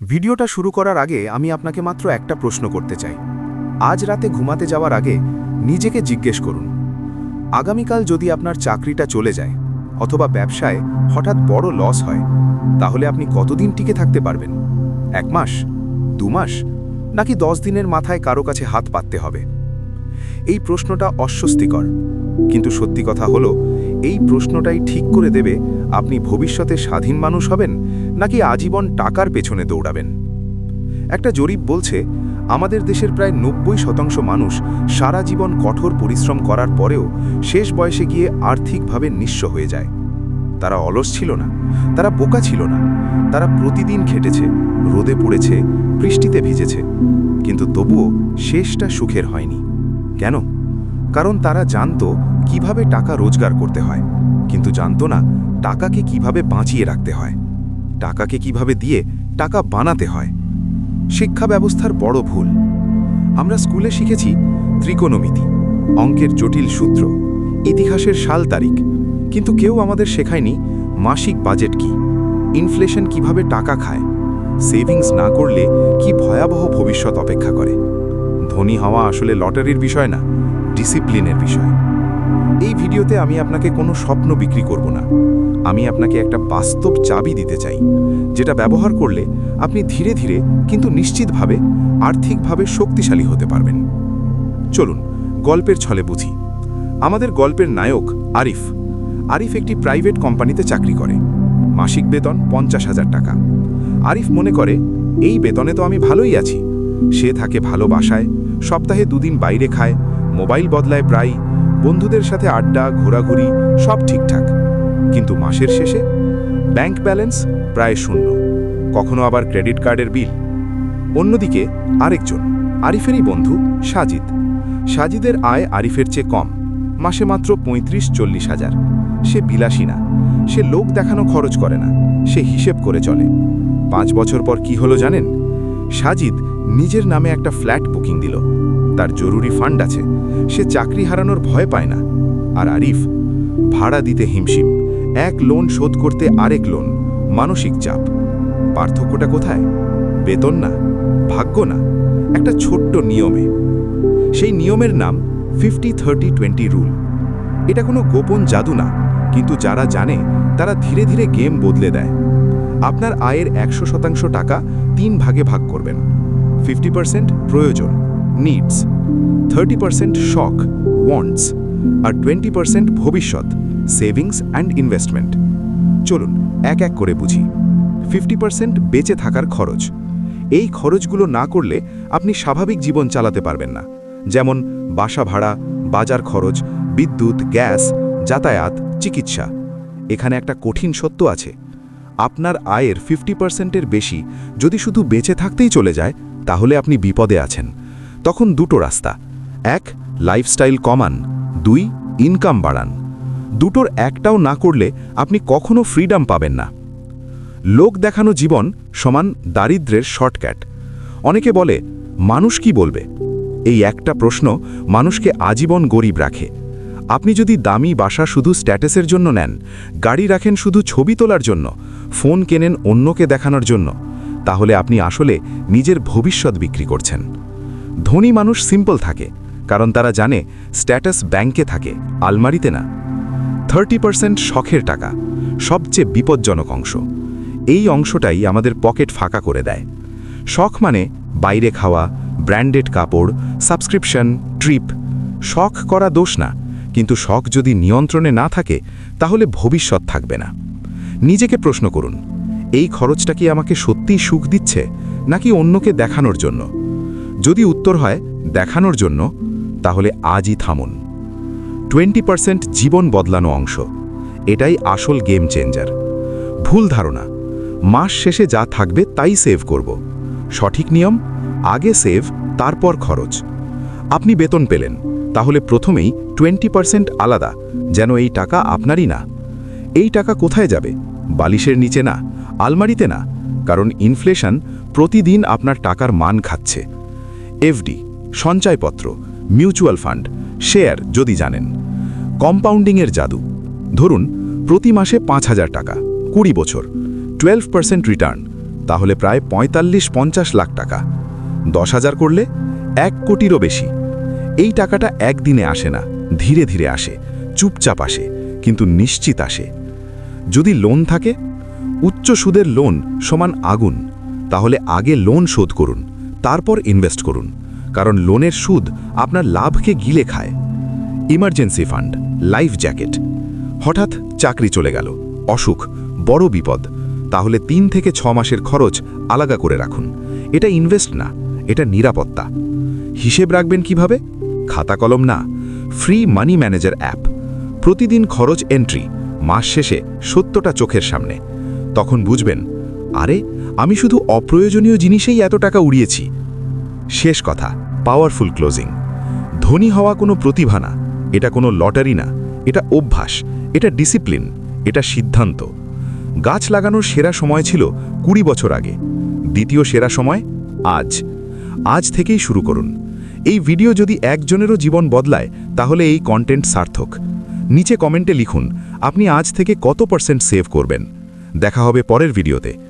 ভিডিওটা শুরু করার আগে আমি আপনাকে মাত্র একটা প্রশ্ন করতে চাই। আজ রাতে ঘুমাতে যাওয়ার আগে নিজেকে জিজ্ঞেস করুন, আগামীকাল যদি আপনার চাকরিটা চলে যায় অথবা ব্যবসায় হঠাৎ বড় লস হয়, তাহলে আপনি কতদিন টিকে থাকতে পারবেন? এক মাস? দু মাস? নাকি দশ দিনের মাথায় কারও কাছে হাত পাততে হবে? এই প্রশ্নটা অস্বস্তিকর। কিন্তু সত্যি কথা হলো এই প্রশ্নটাই ঠিক করে দেবে, আপনি ভবিষ্যতে স্বাধীন মানুষ হবেন নাকি আজীবন টাকার পেছনে দৌড়াবেন? একটা জরিপ বলছে, আমাদের দেশের প্রায় নব্বই শতাংশ মানুষ সারা জীবন কঠোর পরিশ্রম করার পরেও শেষ বয়সে গিয়ে আর্থিকভাবে নিঃস্ব হয়ে যায়। তারা অলস ছিল না, তারা বোকা ছিল না, তারা প্রতিদিন খেটেছে, রোদে পড়েছে, বৃষ্টিতে ভিজেছে, কিন্তু তবুও শেষটা সুখের হয়নি। কেন? কারণ তারা জানত কীভাবে টাকা রোজগার করতে হয়। কিন্তু জানতো না টাকাকে কীভাবে বাঁচিয়ে রাখতে হয়। টাকাকে কীভাবে দিয়ে টাকা বানাতে হয়। শিক্ষা ব্যবস্থার বড় ভুল। আমরা স্কুলে শিখেছি ত্রিকোণমিতি, অঙ্কের জটিল সূত্র, ইতিহাসের সাল তারিখ। কিন্তু কেউ আমাদের শেখায়নি মাসিক বাজেট কি, ইনফ্লেশন কীভাবে টাকা খায়, সেভিংস না করলে কি ভয়াবহ ভবিষ্যৎ অপেক্ষা করে। ধনী হওয়া আসলে লটারির বিষয় না। ডিসিপ্লিনের বিষয়। এই ভিডিওতে আমি আপনাকে কোনো স্বপ্ন বিক্রি করব না। আমি আপনাকে একটা বাস্তব চাবি দিতে চাই, যেটা ব্যবহার করলে আপনি ধীরে ধীরে কিন্তু নিশ্চিতভাবে আর্থিকভাবে শক্তিশালী হতে পারবেন। চলুন, গল্পের ছলে বুঝি। আমাদের গল্পের নায়ক আরিফ। আরিফ একটি প্রাইভেট কোম্পানিতে চাকরি করে। মাসিক বেতন পঞ্চাশ হাজার টাকা। আরিফ মনে করে, এই বেতনে তো আমি ভালোই আছি। সে থাকে ভালো বাসায়, সপ্তাহে দুদিন বাইরে খায় মোবাইল বদলায় প্রায় বন্ধুদের সাথে আড্ডা, ঘোরাঘুরি, সব ঠিকঠাক। কিন্তু মাসের শেষে ব্যাংক ব্যালেন্স প্রায় শূন্য। কখনো আবার ক্রেডিট কার্ডের বিল। অন্যদিকে আরেকজন, আরিফেরই বন্ধু সাজিদ। সাজিদের আয় আরিফের চেয়ে কম। মাসে মাত্র পঁয়ত্রিশ চল্লিশ হাজার। সে বিলাসী না। সে লোক দেখানো খরচ করে না। সে হিসেব করে চলে। পাঁচ বছর পর কি হলো জানেন? সাজিদ নিজের নামে একটা ফ্ল্যাট বুকিং দিল। তার জরুরি ফান্ড আছে। সে চাকরি হারানোর ভয় পায় না। আর আরিফ, ভাড়া দিতে হিমশিম। এক লোন শোধ করতে আরেক লোন। মানসিক চাপ। পার্থক্যটা কোথায়? বেতন না? ভাগ্য না? একটা ছোট্ট নিয়মে। সেই নিয়মের নাম ফিফটি থার্টি টোয়েন্টি রুল এটা কোনো গোপন জাদু না, কিন্তু যারা জানে, তারা ধীরে ধীরে গেম বদলে দেয়। আপনার আয়ের একশো শতাংশ টাকা তিন ভাগে ভাগ করবেন। ফিফটি প্রয়োজন। নিডস থার্টি পার্সেন্ট শখ ওয়ান্টস আর টোয়েন্টি পার্সেন্ট ভবিষ্যৎ সেভিংস অ্যান্ড ইনভেস্টমেন্ট চলুন, এক এক করে বুঝি। ফিফটি পার্সেন্ট বেঁচে থাকার খরচ। এই খরচগুলো না করলে আপনি স্বাভাবিক জীবন চালাতে পারবেন না। যেমন, বাসা ভাড়া, বাজার খরচ, বিদ্যুৎ, গ্যাস, যাতায়াত, চিকিৎসা। এখানে একটা কঠিন সত্য আছে। আপনার আয়ের ফিফটি পার্সেন্টের বেশি যদি শুধু বেঁচে থাকতেই চলে যায়, তাহলে আপনি বিপদে আছেন। তখন দুটো রাস্তা। এক লাইফস্টাইল কমান। দুই ইনকাম বাড়ান। দুটোর একটাও না করলে আপনি কখনো ফ্রিডম পাবেন না। লোক দেখানো জীবন সমান দারিদ্রের শর্টক্যাট অনেকে বলে, মানুষ কি বলবে? এই একটা প্রশ্ন মানুষকে আজীবন গরিব রাখে। আপনি যদি দামি বাসা শুধু স্ট্যাটাসের জন্য নেন, গাড়ি রাখেন শুধু ছবি তোলার জন্য, ফোন কেনেন অন্যকে দেখানোর জন্য, তাহলে আপনি আসলে নিজের ভবিষ্যৎ বিক্রি করছেন। ধনী মানুষ সিম্পল থাকে, কারণ তারা জানে স্ট্যাটাস ব্যাংকে থাকে, আলমারিতে না। থার্টি পার্সেন্ট শখের টাকা, সবচেয়ে বিপজ্জনক অংশ। এই অংশটাই আমাদের পকেট ফাঁকা করে দেয়। শখ মানে বাইরে খাওয়া ব্র্যান্ডেড কাপড় সাবস্ক্রিপশন ট্রিপ শখ করা দোষ না, কিন্তু শখ যদি নিয়ন্ত্রণে না থাকে, তাহলে ভবিষ্যৎ থাকবে না। নিজেকে প্রশ্ন করুন, এই খরচটা কি আমাকে সত্যিই সুখ দিচ্ছে, নাকি অন্যকে দেখানোর জন্য? যদি উত্তর হয় দেখানোর জন্য, তাহলে আজই থামুন। টোয়েন্টি পার্সেন্ট জীবন বদলানো অংশ। এটাই আসল গেম চেঞ্জার। ভুল ধারণা। মাস শেষে যা থাকবে তাই সেভ করব। সঠিক নিয়ম, আগে সেভ, তারপর খরচ। আপনি বেতন পেলেন। তাহলে প্রথমেই টোয়েন্টি পার্সেন্ট আলাদা, যেন এই টাকা আপনারই না। এই টাকা কোথায় যাবে? বালিশের নিচে না? আলমারিতে না? কারণ ইনফ্লেশন প্রতিদিন আপনার টাকার মান খাচ্ছে। এফডি সঞ্চয়পত্র, মিউচুয়াল ফান্ড, শেয়ার যদি জানেন। কম্পাউন্ডিংয়ের জাদু। ধরুন, প্রতি মাসে পাঁচ হাজার টাকা, কুড়ি বছর, টুয়েলভ পার্সেন্ট রিটার্ন, তাহলে প্রায় পঁয়তাল্লিশ পঞ্চাশ লাখ টাকা। দশ হাজার করলে এক কোটিরও বেশি। এই টাকাটা একদিনে আসে না, ধীরে ধীরে আসে, চুপচাপ আসে, কিন্তু নিশ্চিত আসে। যদি লোন থাকে, উচ্চ সুদের লোন সমান আগুন, তাহলে আগে লোন শোধ করুন। তারপর ইনভেস্ট করুন। কারণ লোনের সুদ আপনার লাভকে গিলে খায়। ইমার্জেন্সি ফান্ড লাইফ জ্যাকেট হঠাৎ চাকরি চলে গেল, অসুখ, বড় বিপদ। তাহলে তিন থেকে ছ মাসের খরচ আলাদা করে রাখুন। এটা ইনভেস্ট না, এটা নিরাপত্তা। হিসেব রাখবেন কীভাবে? খাতা কলম না ফ্রি মানি ম্যানেজার অ্যাপ প্রতিদিন খরচ এন্ট্রি মাস শেষে সত্যটা চোখের সামনে। তখন বুঝবেন আরে, আমি শুধু অপ্রয়োজনীয় জিনিসেই এত টাকা উড়িয়েছি। শেষ কথা পাওয়ারফুল ক্লোজিং ধনী হওয়া কোনো প্রতিভা না, এটা কোনো লটারি না, এটা অভ্যাস, এটা ডিসিপ্লিন এটা সিদ্ধান্ত। গাছ লাগানোর সেরা সময় ছিল কুড়ি বছর আগে। দ্বিতীয় সেরা সময়, আজ। আজ থেকেই শুরু করুন। এই ভিডিও যদি একজনেরও জীবন বদলায়, তাহলে এই কন্টেন্ট সার্থক। নিচে কমেন্টে লিখুন, আপনি আজ থেকে কত পার্সেন্ট সেভ করবেন। দেখা হবে পরের ভিডিওতে